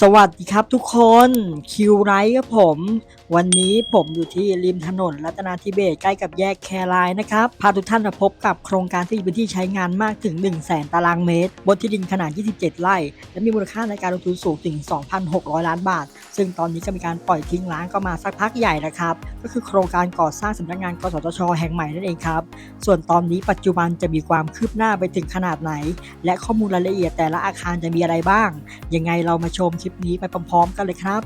สวัสดีครับทุกคนคิวไรท์ครับผมวันนี้ผมอยู่ที่ริมถนนรัตนาธิเบศใกล้กับแยกแครายนะครับ พาทุกท่านมาพบกับโครงการที่มีพื้นที่ใช้งานมากถึง 1 0 0 0 0แตารางเมตร บนที่ดินขนาด 27 ไร่ และมีมูลค่าในการลงทุนสูงถึง 2,600 ล้านบาท ซึ่งตอนนี้ก็มีการปล่อยทิ้งร้างก็มาสักพักใหญ่นะครับ ก็คือโครงการก่อสร้างสำนักงานกสทช แห่งใหม่นั่นเองครับ ส่วนตอนนี้ปัจจุบันจะมีความคืบหน้าไปถึงขนาดไหน และข้อมูลรายละเอียดแต่ละอาคารจะมีอะไรบ้าง ยังไงเรามาชมคลิปนี้ไปพร้อมๆ กันเลยครับ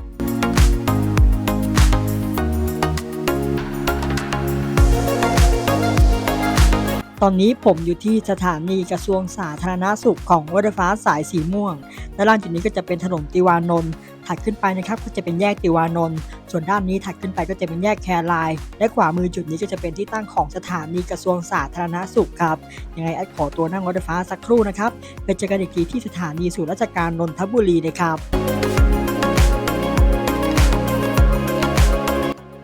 ตอนนี้ผมอยู่ที่สถานีกระทรวงสาธารณสุขของรถไฟฟ้าสายสีม่วงและล่างจุดนี้ก็จะเป็นถนนติวานนท์ ถัดขึ้นไปนะครับก็จะเป็นแยกติวานนท์ ส่วนด้านนี้ถัดขึ้นไปก็จะเป็นแยกแครายและขวามือจุดนี้ก็จะเป็นที่ตั้งของสถานีกระทรวงสาธารณสุขครับ ยังไงแอดขอตัวนั่งรถไฟฟ้าสักครู่นะครับ ไปเจอกันอีกทีที่สถานีศูนย์ราชการนนทบุรีเลยครับ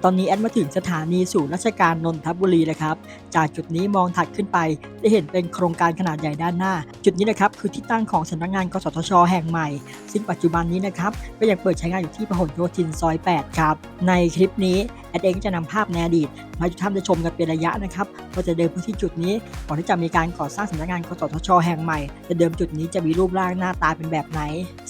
ตอนนี้แอดมาถึงสถานีศูนย์ราชการนนทบุรีเลยครับ จากจุดนี้มองถัดขึ้นไปได้เห็นเป็นโครงการขนาดใหญ่ด้านหน้า จุดนี้นะครับคือที่ตั้งของสำนักงานกสทช แห่งใหม่ ซึ่งปัจจุบันนี้นะครับก็ยังเปิดใช้งานอยู่ที่พหลโยธินซอย 8 ครับ ในคลิปนี้แอดเองจะนำภาพในอดีตมาให้ทุกท่านได้ชมกันเป็นระยะนะครับ ว่าจะเดินพื้นที่จุดนี้ก่อนที่จะมีการก่อสร้างสำนักงานกสทช แห่งใหม่แต่เดิมจุดนี้จะมีรูปร่างหน้าตาเป็นแบบไหน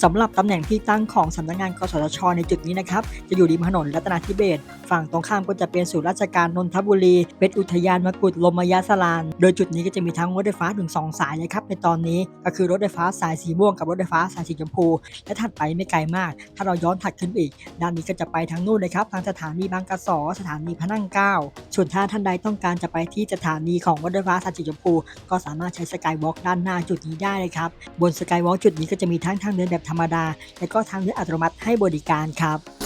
สำหรับตำแหน่งที่ตั้งของสำนักงานกสทช ในจุดนี้นะครับจะอยู่ริมถนนรัตนาธิเบศฝั่งตรงข้ามก็จะเป็นศูนย์ราชการนนทบุรี เป็นอุทยานมกุฎลมยาสลาน โดยจุดนี้ก็จะมีทั้งรถไฟฟ้าถึง2สายนะครับในตอนนี้ก็คือรถไฟฟ้าสายสีม่วงกับรถไฟฟ้าสายสีชมพู และถัดไปไม่ไกลมาก ถ้าเราย้อนถัดขึ้นไปอีก ด้านนี้ก็จะไปทางนู่นเลยครับทางสถานีบางกะสอสถานีพระนั่งเก้าส่วนถ้าท่านใดต้องการจะไปที่สถานีของรถไฟฟ้าสายสีชมพูก็สามารถใช้สกายวอล์กด้านหน้าจุดนี้ได้เลยครับ บนสกายวอล์กจุดนี้ก็จะมีทั้งทางเดินแบบธรรมดา และก็ทางเดินอัตโนมัติให้บริการครับ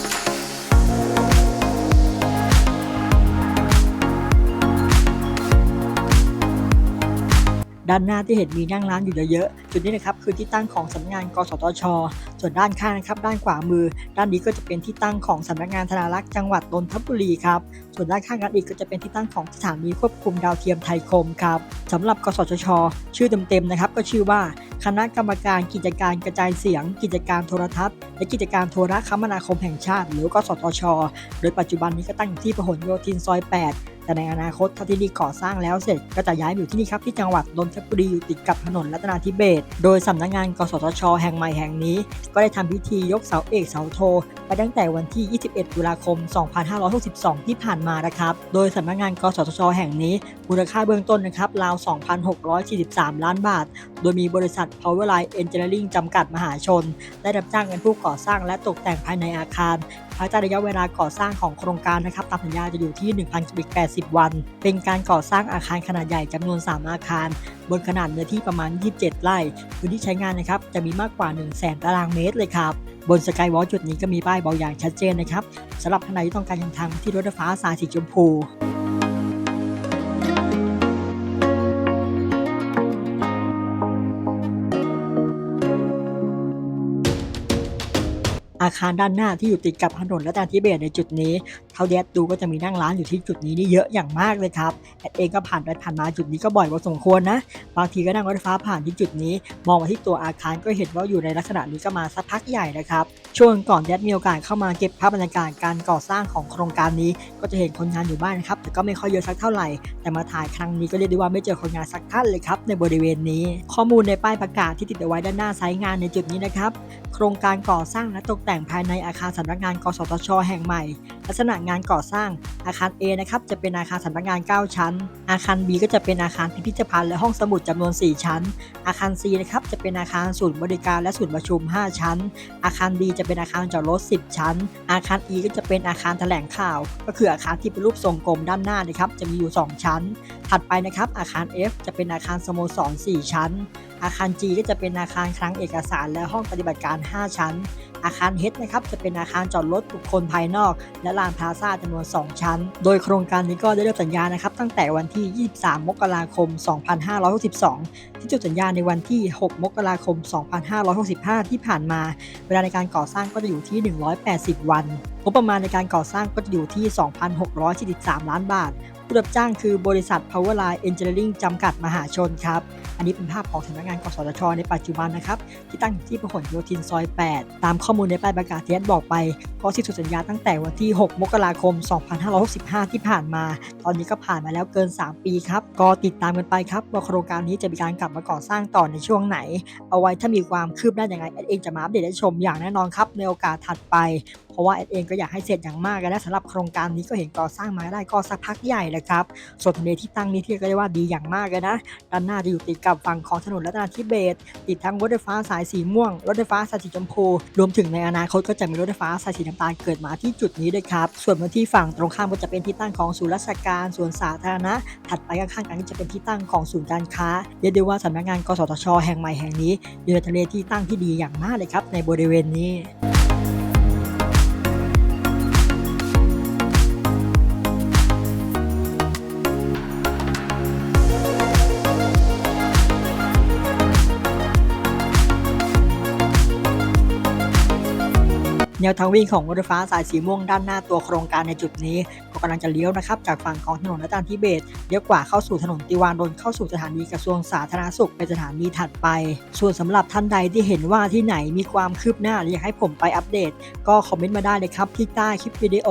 ด้านหน้าที่เห็นมีนั่งร้านอยู่เยอะๆจุดนี้นะครับคือที่ตั้งของสำนักงานกสทช ส่วนด้านข้างนะครับด้านขวามือ ด้านนี้ก็จะเป็นที่ตั้งของสำนักงานธนารักษ์จังหวัดนนทบุรีครับส่วนด้านข้างกันอีกก็จะเป็นที่ตั้งของสถานีควบคุมดาวเทียมไทยคมครับสำหรับกสทช ชื่อเต็มๆนะครับ ก็ชื่อว่าคณะกรรมการกิจการกระจายเสียง กิจการโทรทัศน์ และกิจการโทรคมนาคมแห่งชาติ หรือกสทช โดยปัจจุบันนี้ก็ตั้งอยู่ที่พหลโยธินซอย 8 แต่ในอนาคตถ้าที่นี่ก่อสร้างแล้วเสร็จก็จะย้ายอยู่ที่นี่ครับที่จังหวัดนนทบุรีอยู่ติดกับถนนรัตนาธิเบศโดยสำนักงานกสทช แห่งใหม่แห่งนี้ ก็ได้ทำพิธียกเสาเอกเสาโท ไปตั้งแต่วันที่ 21 ตุลาคม 2562 ที่ผ่านมานะครับโดยสำนักงานกสทช แห่งนี้มูลค่าเบื้องต้นนะครับราว 2,643 ล้านบาท โดยมีบริษัท Powerline Engineering จำกัดมหาชน ได้รับจ้างเป็นผู้ก่อสร้างและตกแต่งภายในอาคารภายใต้ระยะเวลาก่อสร้างของโครงการนะครับตามสัญญาจะอยู่ที่1,080วัน เป็นการก่อสร้างอาคารขนาดใหญ่จำนวน 3 อาคาร บนขนาดเนื้อที่ประมาณ 27 ไร่พื้นที่ใช้งานนะครับจะมีมากกว่า 1 0 0 0 0แตารางเมตรเลยครับบนสกายวอล์จุดนี้ก็มีป้ายบอกอย่างชัดเจนนะครับสำหรับท่านใดที่ต้องการเดินทางไปที่รถไฟฟ้าสายสีชมพู อาคารด้านหน้าที่อยู่ติดกับถนนและตาธิเบศรในจุดนี้เท่าที่แอดดูก็จะมีนั่งร้านอยู่ที่จุดนี้นี่เยอะอย่างมากเลยครับแอดเองก็ผ่านไปผ่านมาจุดนี้ก็บ่อยพอสมควรนะ บางทีก็นั่งรถไฟฟ้าผ่านที่จุดนี้ มองมาที่ตัวอาคารก็เห็นว่าอยู่ในลักษณะนี้ก็มาสักพักใหญ่นะครับช่วงก่อนแอดมีโอกาสเข้ามาเก็บภาพบรรยากาศการก่อสร้างของโครงการนี้ ก็จะเห็นคนงานอยู่บ้านนะครับแต่ก็ไม่ค่อยเยอะสักเท่าไหร่แต่มาถ่ายครั้งนี้ก็เรียกได้ว่าไม่เจอคนงานสักท่านเลยครับในบริเวณนี้ ข้อมูลในป้ายประกาศที่ติดเอาไว้ด้านหน้าไซต์งานในจุดนี้นะครับโครงการก่อสร้างและตกแต่งภายในอาคารสำนักงาน กสทช แห่งใหม่ลักษณะงานก่อสร้างอาคาร A นะครับจะเป็นอาคารสำนักงาน 9 ชั้น อาคาร B ก็จะเป็นอาคารพิพิธภัณฑ์และห้องสมุดจำนวน 4 ชั้น อาคาร C นะครับจะเป็นอาคารศูนย์บริการและศูนย์ประชุม 5 ชั้น อาคาร D จะเป็นอาคารจอดรถ 10 ชั้น อาคาร E ก็จะเป็นอาคารแถลงข่าว ก็คืออาคารที่เป็นรูปทรงกลมด้านหน้านะครับจะมีอยู่ 2 ชั้น ถัดไปนะครับอาคาร F จะเป็นอาคารสโมสร 4 ชั้น อาคาร G ก็จะเป็นอาคารคลังเอกสารและห้องปฏิบัติการ 5 ชั้น อาคารเฮดนะครับจะเป็นอาคารจอดรถบุคคลภายนอก และลานพลาซ่าจำนวน 2 ชั้น โดยโครงการนี้ก็ได้เริ่มสัญญานะครับตั้งแต่วันที่ 23 มกราคม 2562 ที่จดสัญญาในวันที่ 6 มกราคม 2565 ที่ผ่านมา เวลาในการก่อสร้างก็จะอยู่ที่ 180 วัน งบประมาณในการก่อสร้างก็จะอยู่ที่ 2,643 ล้านบาท ผู้รับจ้างคือบริษัท Powerline Engineering จำกัดมหาชนครับ อันนี้เป็นภาพของสำนักงานกสทช ในปัจจุบันนะครับ ที่ตั้งอยู่ที่พหลโยธินซอย 8 ตามข้อมูลในป้ายประกาศที่แอดบอกไป ก็สิ้นสุดสัญญาตั้งแต่วันที่ 6 มกราคม 2565 ที่ผ่านมา ตอนนี้ก็ผ่านมาแล้วเกิน 3 ปีครับ ก็ติดตามกันไปครับว่าโครงการนี้จะมีการกลับมาก่อสร้างต่อในช่วงไหน เอาไว้ถ้ามีความคืบหน้าอย่างไรแอดเองจะมาอัปเดตให้ชมอย่างแน่นอนครับในโอกาสถัดไปเพราะว่าแอดเองก็อยากให้เสร็จอย่างมากนะสำหรับโครงการนี้ก็เห็นก่อสร้างมาได้ก็สักพักใหญ่เลยครับส่วนทำเลที่ตั้งนี้ที่ก็เรียกว่าดีอย่างมากเลยนะด้านหน้าจะอยู่ติดกับฝั่งของถนนรัตนาธิเบศติดทั้งรถไฟฟ้าสายสีม่วงรถไฟฟ้าสายสีชมพู รวมถึงในอนาคตก็จะมีรถไฟฟ้าสายสีน้ำตาลเกิดมาที่จุดนี้ด้วยครับส่วนพื้นที่ฝั่งตรงข้ามก็จะเป็นที่ตั้งของศูนย์ราชการสวนสาธารณะถัดไปข้างๆกันก็จะเป็นที่ตั้งของศูนย์การค้าเรียกได้ว่าสำนักงานกสทช แห่งใหม่แห่งนี้อยู่ในทะเลที่ตั้งที่ดีอย่างมากเลยครับในบริเวณนี้ แนวทางวิ่งของรถไฟฟ้าสายสีม่วงด้านหน้าตัวโครงการในจุดนี้ก็กำลังจะเลี้ยวนะครับจากฝั่งของถนนรัตนทิเบศเลี้ยวกว่าเข้าสู่ถนนติวานนท์เข้าสู่สถานีกระทรวงสาธารณสุขเป็นสถานีถัดไป ส่วนสำหรับท่านใดที่เห็นว่าที่ไหนมีความคืบหน้าหรืออยากให้ผมไปอัปเดต ก็คอมเมนต์มาได้เลยครับที่ใต้คลิปวิดีโอ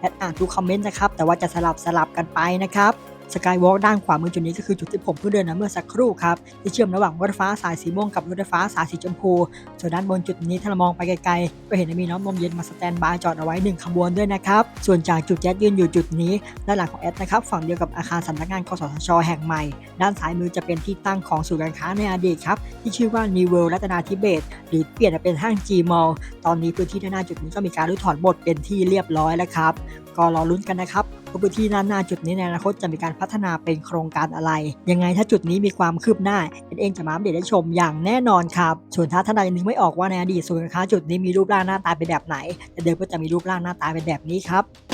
และอ่านทุกคอมเมนต์นะครับแต่ว่าจะสลับสลับกันไปนะครับ สกายวอล์กด้านขวามือจุดนี้ก็คือจุดที่ผมเพิ่งเดินมาเมื่อสักครู่ครับที่เชื่อมระหว่างรถไฟฟ้าสายสีม่วงกับรถไฟฟ้าสายสีชมพู ส่วนด้านบนจุดนี้ถ้าเรามองไปไกลๆ ก็เห็นมีน้ำนมเย็นมาสแตนบายจอดเอาไว้หนึ่งขบวนด้วยนะครับ ส่วนจากจุดแจ๊ดยืนอยู่จุดนี้ด้านหลังของแอดนะครับฝั่งเดียวกับอาคารสำนักงานกสทช แห่งใหม่ ด้านซ้ายมือจะเป็นที่ตั้งของศูนย์การค้าในอดีตครับที่ชื่อว่า New World รัตนาธิเบศหรือเปลี่ยนมาเป็นห้าง G Mall ตอนนี้พื้นที่ด้านหน้าจุดนี้ก็มีการรื้อถอนหมดเป็นที่เรียบร้อยแล้วครับก็รอลุ้นกันนะครับ ว่าพื้นที่ด้านหน้าจุดนี้ในอนาคตจะมีการพัฒนาเป็นโครงการอะไร ยังไงถ้าจุดนี้มีความคืบหน้าเอ็นเองจะมาอัปเดตให้ชมอย่างแน่นอนครับส่วนถ้าท่านใดนึกไม่ออกว่าในอดีตศูนย์การค้าจุดนี้มีรูปร่างหน้าตาเป็นแบบไหนแต่เดิมก็จะมีรูปร่างหน้าตาเป็นแบบนี้ครับ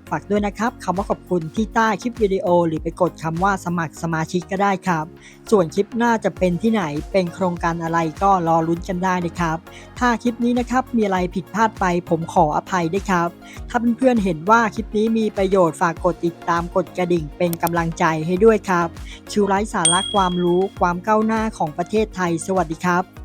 ฝากด้วยนะครับคำว่าขอบคุณที่ใต้คลิปวิดีโอ หรือไปกดคำว่าสมัครสมาชิกก็ได้ครับ ส่วนคลิปหน้าจะเป็นที่ไหนเป็นโครงการอะไรก็รอลุ้นกันได้นะครับ ถ้าคลิปนี้นะครับมีอะไรผิดพลาดไปผมขออภัยด้วยครับ ถ้าเพื่อนๆเห็นว่าคลิปนี้มีประโยชน์ฝากกดติดตามกดกระดิ่ง เป็นกำลังใจให้ด้วยครับ คิวไลฟ์สาระความรู้ความก้าวหน้าของประเทศไทย สวัสดีครับ